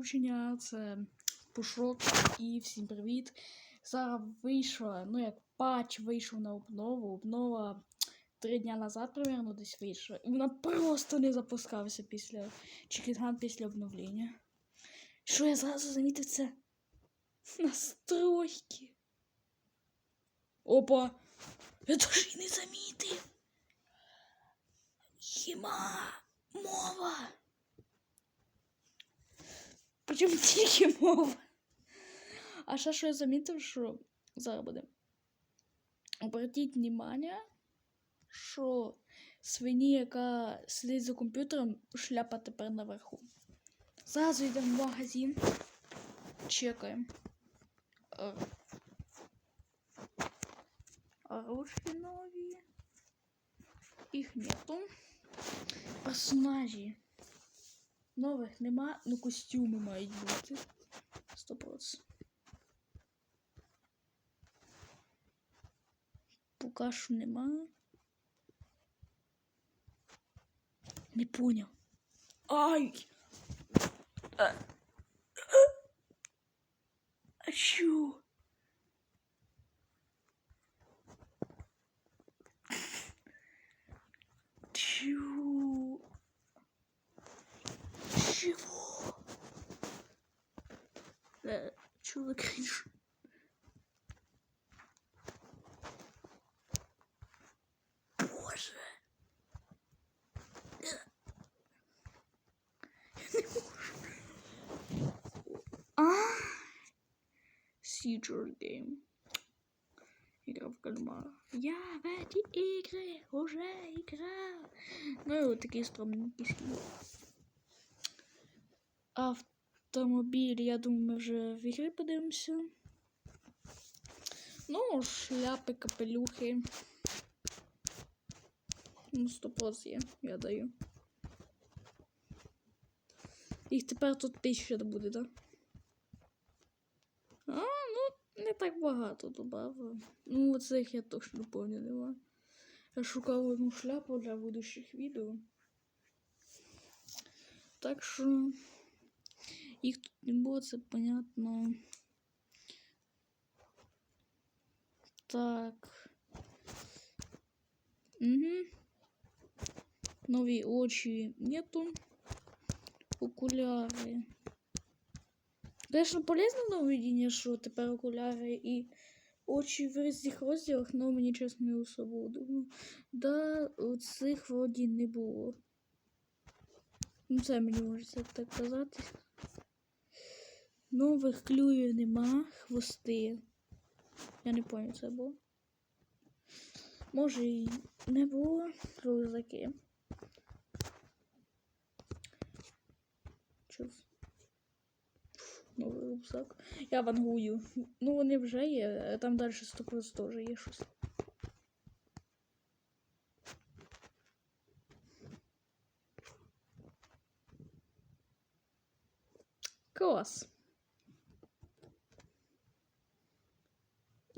включення. Це Пушок і всім привіт. Зараз вийшла, ну як патч вийшов на обнову. Обнова три дня назад, примерно, десь вийшла. І вона просто не запускалася після Чекінган після обновлення. Що я зразу замітив це? Настройки. Опа! Я теж і не замітив. Хіма мова. Причому тільки мова. А ще що я замітив, що зараз буде. Обратіть внимание, що свині, яка сидить за комп'ютером, шляпа тепер наверху. Зразу йдемо в магазин. Чекаємо. Е, Оружки нові. Їх нету. Персонажі. Нових нема, ну костюми мають бути. 100%. Поки що нема. Не поняв. Ай! Чего? Э, чё за кринж? Боже. Э. Я не можу. А? Seizure Game. Игра в кальмара. Я в эти игры уже играл. Ну и вот такие скромненькие скины. Автомобіль, я думаю, ми вже в ігри подивимося. Ну, шляпи, капелюхи. Ну, 100% є, я даю. Їх тепер тут тисяча буде, так? А, ну, не так багато добавив. Ну, оцих я точно нема. Я шукав одну шляпу для будущих відео. Так що їх тут не було, це понятно. Так. Угу. Нові очі нету. Окуляри. Конечно, полезно нововведення, що тепер окуляри і очі в різних розділах, але мені чесно не особо удобно. Да, цих вроді не було. Ну, це мені можна так казати. Нових клюїв нема, хвости. Я не пам'ятаю, це було. Може і не було рюкзаки. Чус. Новий рюкзак. Я вангую. Ну, вони вже є, там далі 100% теж є щось. Клас.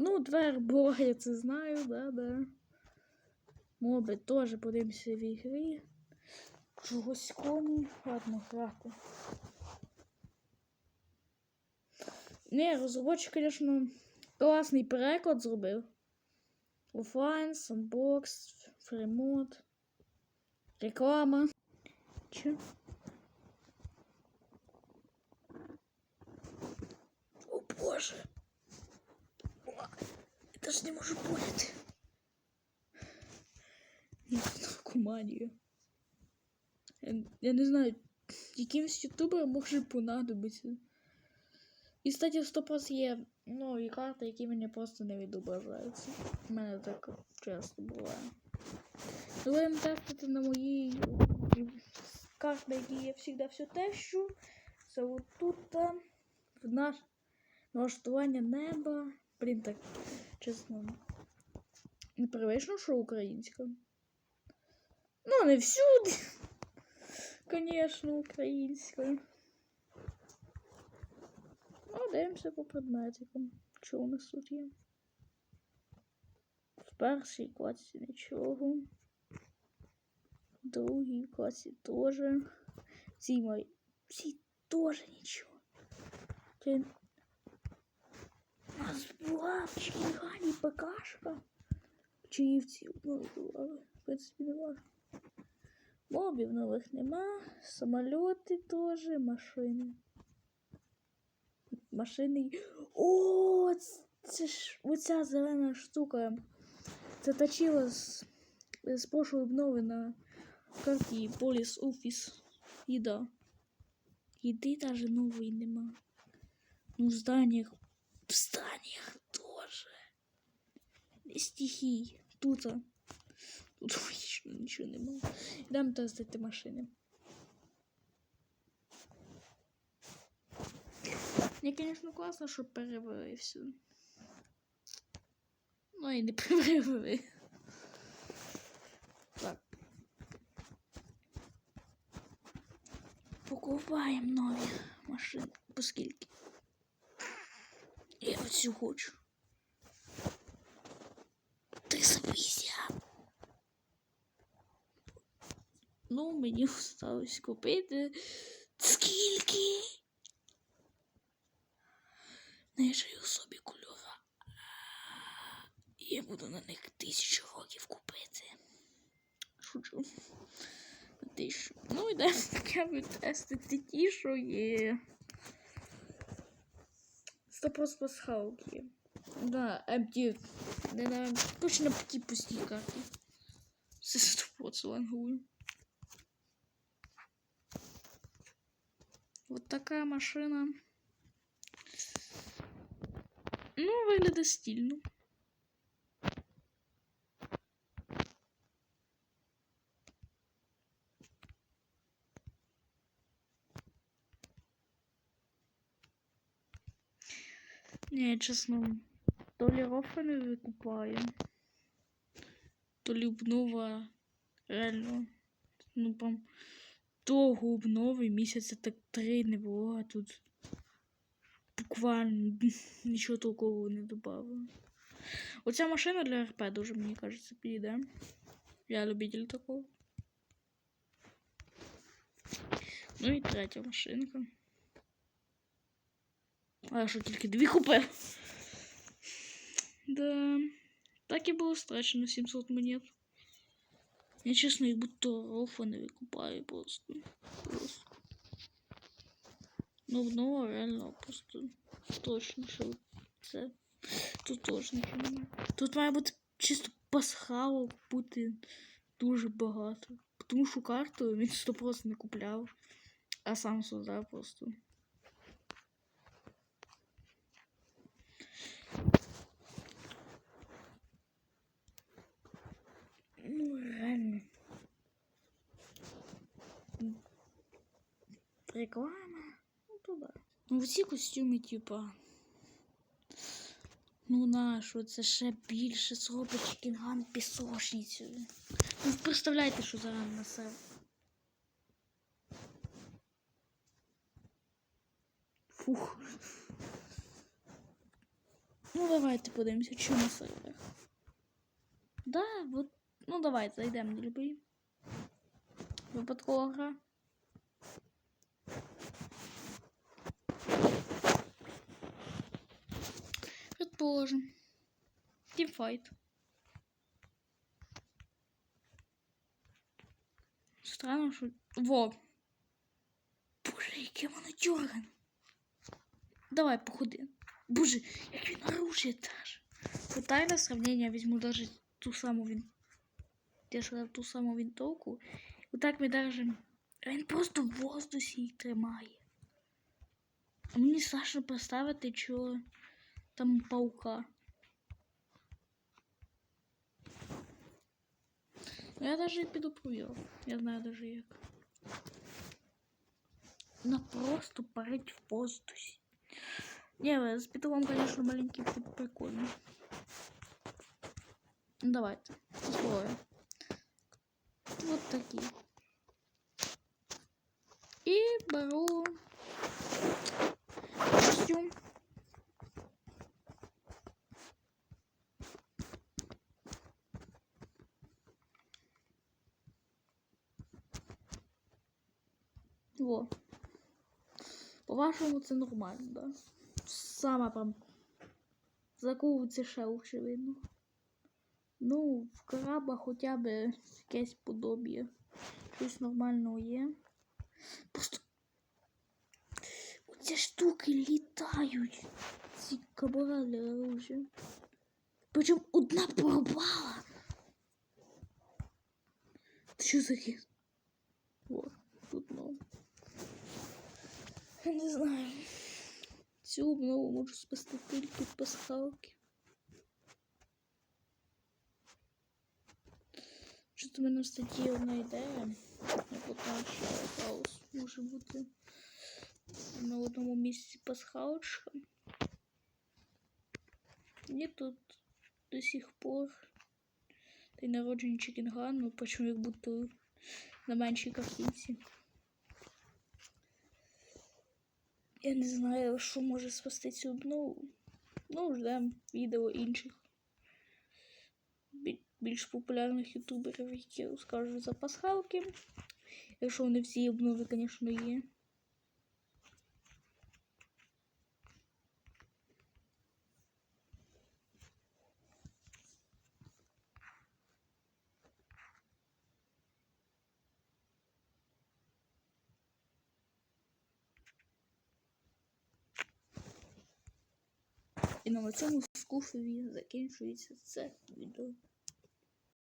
Ну, двер була, я це знаю, да, да. Моби теж подивимося в ігрі. Чогось коні. Ладно, грати. Не, розробочик, звісно, класний переклад зробив. Офлайн, сандбокс, фремод, реклама. Че? О боже! Даже не можу поняти. Наркоманію. Я, я не знаю, якимсь ютуберам може понадобитися. І, кстати, в 100% є нові карти, які мені просто не відображаються. У мене так часто буває. Будемо тестити на моїй карти, які я завжди все тещу. Це от тут в наш налаштування неба. Блін, так чесно. Непривично, що українська. Ну, не всюди. Конечно, українська. Ну, дивимося по предметикам. Що у нас тут є? В першій класі нічого. В другій класі теж. Всі мої. Всі теж нічого. В Чкінгані ПКшка. Чи в цій обнові була, в принципі, не важно. Мобів нових нема, самольоти теж, машини. Машини. О, це ж оця зелена штука. Це точила з, з прошлої обнови на карті Поліс Офіс. Їда. Їди даже нової нема. Ну, в зданиях. В зданиях тоже. Стихій. Тут. а. Тут логічно нічого нема. Йдемо тестити машини. Мені, звісно, класно, що переварився. Ну і не переварився. Так. Покупаємо нові машини. По скільки? Я оцю хочу. 350. Ну, мені осталось купити. Скільки? Знайшаю собі кольора. Я буду на них тисячу років купити. Шучу. Тисячу. Ну, йдемо таке тестити ті, що є. Стопрос пасхалки. Да, empty. Не на точно на ті пусті карти. Це стопрос лангую. Вот такая машина. Ну, виглядає стильно. Не, чесно, то лі рофа не викупаю, то лі обнова реально. Ну, прям того обнови місяця так три не було, а тут буквально нічого толкового не додали. Оця машина для РП дуже, мені кажеться, підійде. Я любитель такого. Ну і третя машинка. А я що тільки дві купив? Да. Так і було страчено 700 монет. Я чесно, як будто рофа не викупаю просто. Просто. Ну, ну, реально, просто точно, що це. Тут теж нічого немає. Тут має бути чисто пасхалок бути дуже багато. Тому що карту він 100% не купляв, а сам создав просто. Ну, реально. Реклама. Ну, туди. Ну, ці костюми, типа. Ну, нащо? Це ще більше зробить кінган пісочницею. Ну, представляєте, що зараз на себе. Фух. Ну, давайте подивимося, що на серверах. Да, вот. Ну, давайте зайдемо на любий. Випадкова гра. Предположим. Тимфайт. Странно, що... Во. Боже, яке воно дьоргане. Давай, походи. Боже, як він оружие теж. Тайне сравнення візьму даже ту саму він. Я ж ту саму винтовку. Отак ми даже. Він просто в воздусі її тримає. А мені страшно представити, що там паука. Ну, я даже піду провірю. Я знаю даже як. Вона просто парить в воздусі. Не, з підлом, конечно, маленький прикольно. Ну, давайте. Условия. Вот такие. И беру костюм. Во. По-вашому, це нормально, да? Саме там. За кого це ще очевидно. Ну, в краба хоча б якесь подобіє. Щось нормального є. Просто ці штуки літають. Ці кабара для оружия. Причому одна пропала. Це що за хід? О, тут. Я не знаю. Цю обнову можу спасти тільки пасхалки. Що-то в мене в статті одна ідея. Я потім ще хаос може бути на одному місці пасхалочка. І тут до сих пор день народження Чікінгану, причому як будто на меншій картинці. Я не знаю, що може спасти цю обнову. Ну, ждемо відео інших більш популярних ютуберів, які розкажуть за пасхалки. Якщо вони всі обнови, звісно, є. І на цьому скуфові закінчується це відео.